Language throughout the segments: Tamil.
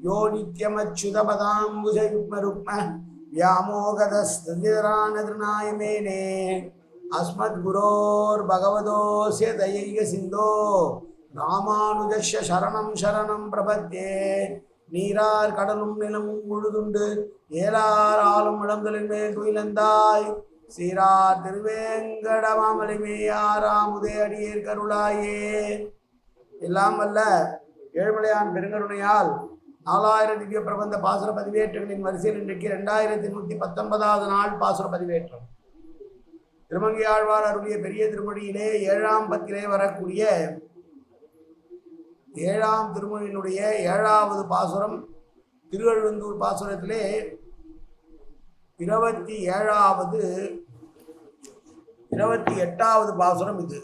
யோ நித்யமச்சுதபதாம்புஜயுக்மருக்ம வியாமோகதஸ்திரானதிருநாய மேனே அஸ்மத் குரோர் பகவதோசிய தயைக சிந்தோ ராமானுஜஸ்ய சரணம் சரணம் பிரபத்தே நீரார் கடலும் நிலமும் முழுதுண்டு ஏலார் ஆளும் இளந்தலின் மேல் துயிலந்தாய். சீரார் திருவேங்கடமாமலிமேயாராமுதே அடியேர் கருளாயே எல்லாம் அல்ல ஏழ்மலையான் பெருங்கருணையால் நாலாயிரம் திவ்ய பிரபந்த பாசுர பதிவேற்றங்களின் வரிசையில் இன்றைக்கு ரெண்டாயிரத்தி நூற்றி பத்தொன்பதாவது நாள் பாசுர பதிவேற்றம். திருமங்கையாழ்வார் அருளிய பெரிய திருமொழியிலே ஏழாம் பத்திலே வரக்கூடிய ஏழாம் திருமொழியினுடைய ஏழாவது பாசுரம் திருவழுந்தூர் பாசுரத்திலே இருபத்தி ஏழாவது இருபத்தி எட்டாவது பாசுரம் இது.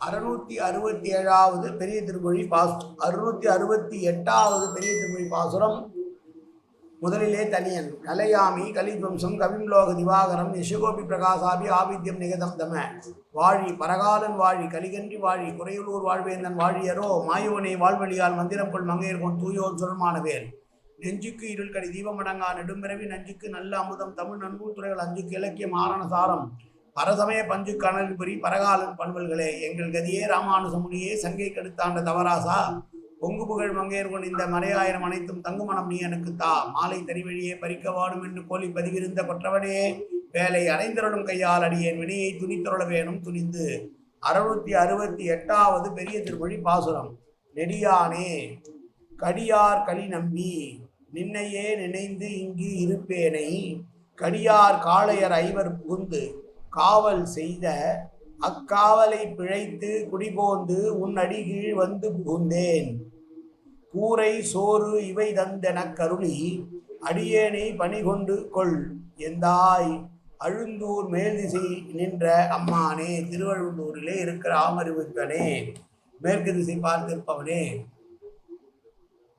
அறுநூத்தி அறுபத்தி ஏழாவது பெரிய திருமொழி பாசு அறுநூத்தி அறுபத்தி எட்டாவது பெரிய திருமொழி பாசுரம். முதலிலே தனியன் கலையாமி கலித்வம்சம் கவிம்லோக திவாகரம் யசகோபி பிரகாசாபி ஆவித்யம் நிகதம் தம வாழி பரகாலன் வாழி கலிகன்றி வாழி குறையுலூர் வாழ்வேந்தன் வாழியரோ மாயோனை வாழ்வழியால் மந்திரம் கொள் மங்கையர் கொண்டு தூயோன் சுரமானவேல் நெஞ்சுக்கு இருள் கடி தீபமடங்கா நெடும்பிறவி நஞ்சுக்கு நல்ல அமுதம் தமிழ் நன்கூர் துறைகள் அஞ்சுக்கு இலக்கியம் ஆரண சாரம். பரசமய பஞ்சு கணல் புரி பரகாலன் பண்பல்களே. எங்கள் கதியே ராமானுசமுனியே சங்கை கெடுத்தாண்ட தவராசா. பொங்கு புகழ் மங்கையர் இந்த மறையாயிரம் அனைத்தும் தங்குமணம் நீ எனக்கு தா. மாலை தறிவழியே பறிக்க வாடும் என்று கோலி பதிவிருந்த கொற்றவனே. வேலை அடைந்தருளும் கையால் அடியேன் வினையை துணித்தருள வேணும் துணிந்து. அறுநூத்தி அறுபத்தி எட்டாவது பெரிய திருமொழி பாசுரம். நெடியானே கடியார் களி நம்பி நின்னையே நினைந்து இங்கு இருப்பேனை. கடியார் காளையர் ஐவர் புகுந்து காவல் செய்த அக்காவலை பிழைத்து குடிபோந்து உன் அடிகீழ் வந்து புகுந்தேன். கூரை சோறு இவை தந்தெனக் கருளி அடியேனை பணிகொண்டு கொள் எந்தாய். அழுந்தூர் மேல்திசை நின்ற அம்மானே திருவழுந்தூரிலே இருக்கிற ஆமறிவுத்தனே மேற்கு திசை பார்த்திருப்பவனே.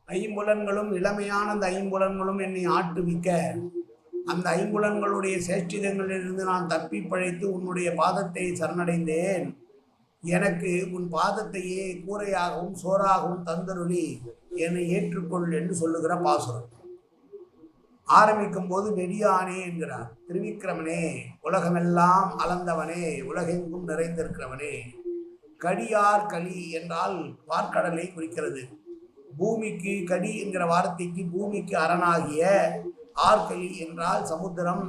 ஐம்புலன்களும் இளமையான அந்த ஐம்புலன்களும் என்னை ஆட்டுவிக்க அந்த ஐங்குலங்களுடைய சேஷ்டிதங்களிலிருந்து நான் தப்பி பழைத்து உன்னுடைய பாதத்தை சரணடைந்தேன். எனக்கு உன் பாதத்தையே கூரையாகவும் சோறாகவும் தந்தருளி என்னை ஏற்றுக்கொள் என்று சொல்லுகிற பாசுரம் ஆரம்பிக்கும் போது நெடியானே என்கிறார். திருவிக்கிரமனே உலகமெல்லாம் அளந்தவனே உலகெங்கும் நிறைந்திருக்கிறவனே. கடியார் களி என்றால் பார்க்கடலை குறிக்கிறது. பூமிக்கு கடி என்கிற வார்த்தைக்கு பூமிக்கு அரணாகிய ஆர்கலி என்றால் சமுத்திரம்.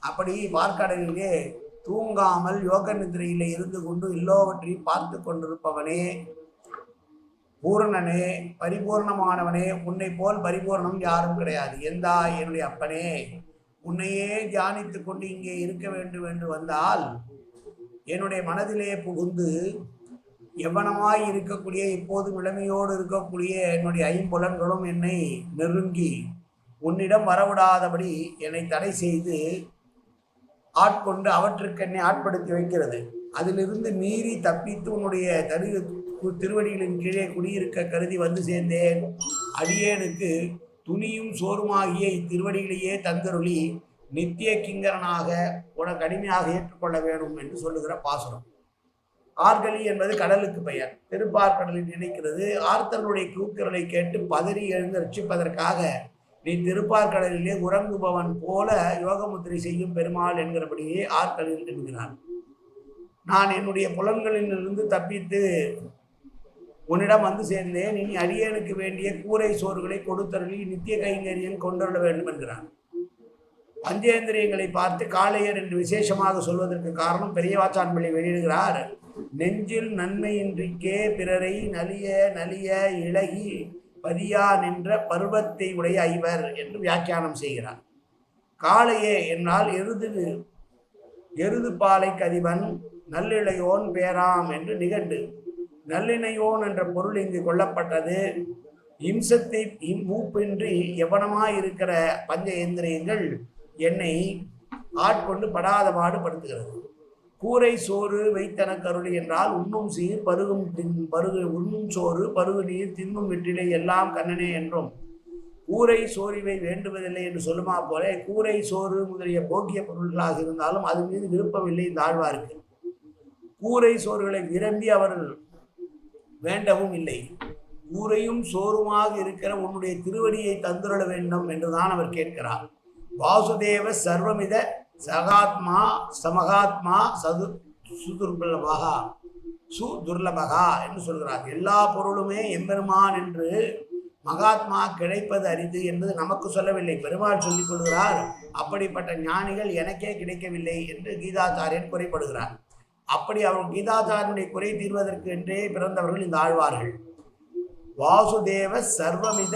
அப்படி வார்க்கடலிலே தூங்காமல் யோக நிதிரையிலே இருந்து கொண்டு எல்லோவற்றையும் பார்த்து கொண்டிருப்பவனே. பூரணனே பரிபூர்ணமானவனே உன்னை போல் பரிபூர்ணம் யாரும் கிடையாது. எந்தா என்னுடைய அப்பனே உன்னையே தியானித்து கொண்டு இங்கே இருக்க வேண்டும் என்று வந்தால் என்னுடைய மனதிலே புகுந்து எவ்வனமாய் இருக்கக்கூடிய இப்போது இளமையோடு இருக்கக்கூடிய என்னுடைய ஐம்புலன்களும் என்னை நெருங்கி உன்னிடம் வரவிடாதபடி என்னை தடை செய்து ஆட்கொண்டு அவற்றுக்கு என்னை ஆட்படுத்தி வைக்கிறது. அதிலிருந்து மீறி தப்பித்து உன்னுடைய தரு திருவடிகளின் கீழே குடியிருக்க கருதி வந்து சேர்ந்தேன். அடியேனுக்கு துணியும் சோறுமாகிய இத்திருவடிகளையே தந்தருளி நித்திய கிங்கரனாக உனக்கு அடிமையாக ஏற்றுக்கொள்ள வேண்டும் என்று சொல்லுகிற பாசுரம். ஆர்கலி என்பது கடலுக்கு பெயர். திருப்பார்கடலில் நினைக்கிறது. ஆர்த்தர்களுடைய கூக்குரலை கேட்டு பதறி எழுந்து ரட்சிப்பதற்காக நீ திருப்பார்கடலிலே உறங்குபவன் போல யோகமுத்திரை செய்யும் பெருமாள் என்கிறபடியே ஆற்கலில் என்கிறான் நான் என்னுடைய புலன்களிலிருந்து தப்பித்து உன்னிடம் வந்து சேர்ந்தேன். இனி அடியனுக்கு வேண்டிய கூரை சோறுகளை கொடுத்தருளி நித்திய கைங்கரியம் கொண்டுள்ள வேண்டும் என்கிறான் பஞ்சேந்திரியங்களை பார்த்து காளையர் என்று விசேஷமாக சொல்வதற்கு காரணம் பெரியவாச்சான்பிள்ளை வெளியிடுகிறார். நெஞ்சில் நன்மையின்றிக்கே பிறரை நலிய நலிய இழகி பதியா நின்ற பருவத்தை உடைய ஐவர் என்று வியாக்கியானம் செய்கிறார். காளையே என்றால் எருது எருது பாலை கதிவன் நல்லிளையோன் பேராம் என்று நிகண்டு நல்லிணையோன் என்ற பொருள் இங்கு கொல்லப்பட்டது. இம்சத்தை மூப்பின்றி எவனமாய் இருக்கிற பஞ்ச எந்திரியங்கள் என்னை ஆட்கொண்டு படாத பாடு படுத்துகிறது. கூரை சோறு வைத்தன கருளி என்றால் உண்ணும் சீர் பருகும் தின் பருகு உண்ணும் சோறு பருகு நீர் தின்னும் வெற்றிலை எல்லாம் கண்ணனே என்றும். கூரை சோறிவை வேண்டுவதில்லை என்று சொல்லுமா போல கூரை சோறு முதலிய போக்கிய பொருள்களாக இருந்தாலும் அது மீது விருப்பமில்லை இந்த ஆழ்வாருக்கு கூரை சோறுகளை விரும்பி அவர்கள் வேண்டவும் இல்லை. கூரையும் சோறுமாக இருக்கிற உன்னுடைய திருவடியை தந்துருள வேண்டும் என்றுதான் அவர் கேட்கிறார். வாசுதேவ சர்வமித சகாத்மா சமகாத்மா சது சுதுர்பலபகா சுதுர்லபகா என்று சொல்கிறார். எல்லா பொருளுமே எம்பெருமான் என்று மகாத்மா கிடைப்பது அரிது என்பது நமக்கு சொல்லவில்லை. பெருமாள் சொல்லிக் கொள்கிறார் அப்படிப்பட்ட ஞானிகள் எனக்கே கிடைக்கவில்லை என்று கீதாச்சாரியன் குறைப்படுகிறார். அப்படி அவர் கீதாச்சாரியனுடைய குறை தீர்வதற்கு என்றே பிறந்தவர்கள் இந்த ஆழ்வார்கள். வாசுதேவ சர்வமித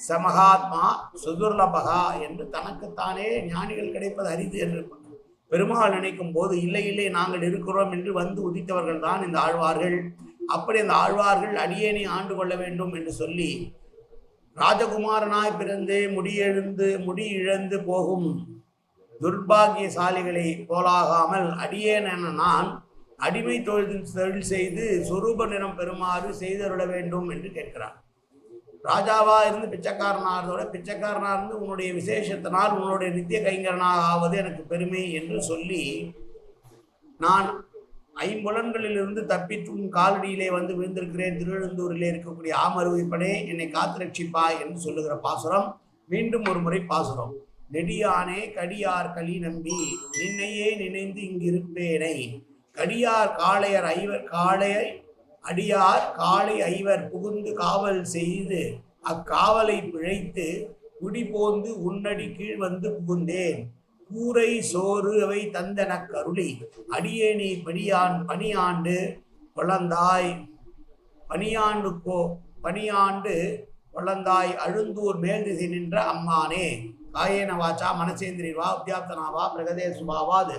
சமகாத்மா சுதுர்லபகா என்று தனக்குத்தானே ஞானிகள் கிடைப்பது அரிது என்று பெருமாள் நினைக்கும் போது இல்லை இல்லை நாங்கள் இருக்கிறோம் என்று வந்து உதித்தவர்கள் தான் இந்த ஆழ்வார்கள். அப்படி அந்த ஆழ்வார்கள் அடியேனை ஆண்டு கொள்ள வேண்டும் என்று சொல்லி ராஜகுமாரனாய் பிறந்து முடியெழுந்து முடி இழந்து போகும் துர்பாகியசாலிகளை போலாகாமல் அடியேன் என நான் அடிமை தொழில் தொழில் செய்து சொரூப நிறம் பெறுமாறு செய்தருள வேண்டும் என்று கேட்கிறார். ராஜாவா இருந்து பிச்சைக்காரனாகிறதோட பிச்சைக்காரனாக பிச்சைக்காரனா இருந்து உன்னுடைய விசேஷத்தினால் உன்னுடைய நித்திய கைங்கரனாக ஆவது எனக்கு பெருமை என்று சொல்லி நான் ஐம்புலன்களிலிருந்து தப்பித்து உன் காலடியிலே வந்து விழுந்திருக்கிறேன். திருவெழுந்தூரிலே இருக்கக்கூடிய ஆமருவிப்பனே என்னை காத்து ரட்சிப்பாய் என்று சொல்லுகிற பாசுரம். மீண்டும் ஒரு முறை பாசுரம். நெடியானே கடியார் களி நம்பி நின்னையே நினைந்து இங்கிருப்பேனை. கடியார் காளையர் ஐவர் காளையர் அடியார் காளை ஐவர் புகுந்து காவல் செய்து அக்காவலை பிழைத்து குடிபோந்து உன்னடி கீழ் வந்து புகுந்தேன். கூரை சோறு அவை தந்தன கருளி அடியேனி பணியான் பணியாண்டு குழந்தாய் பணியாண்டு கோ பணியாண்டு குழந்தாய் அழுந்தூர் மேல் திசை நின்ற அம்மானே. காயேன வாச்சா மனசேந்திரி வா உத்தியாப்தனாவா பிரகதே சுபாவாது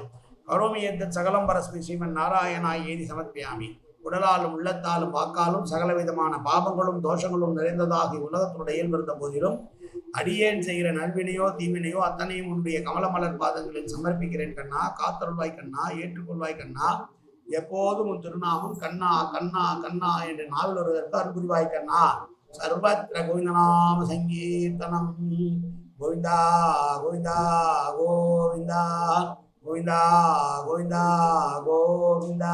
கரோமி எந்த சகலம் பரஸ்மி ஸ்ரீமன் நாராயணாய் ஏதி சமர்ப்பியாமி. உடலாலும் உள்ளத்தாலும் வாக்காலும் சகல விதமான பாபங்களும் தோஷங்களும் நிறைந்ததாகி உலகத்தினுடைய இயல்பிருந்த போதிலும் அடியேன் செய்கிற நல்வினையோ தீவினையோ அத்தனையும் உன்னுடைய கமலமலர் பாதங்களில் சமர்ப்பிக்கிறேன் கண்ணா. காத்தருள்வாய் கண்ணா ஏற்றுக்கொள்வாய் கண்ணா. எப்போதும் உன் திருநாமம் கண்ணா கண்ணா கண்ணா என்று நாவில் வருவதற்கு அன்புரிவாய் கண்ணா. சர்வத்திர கோவிந்தநாம சங்கீர்த்தனம். கோவிந்தா கோவிந்தா கோவிந்தா. கோவிந்தா கோவிந்தா கோவிந்தா.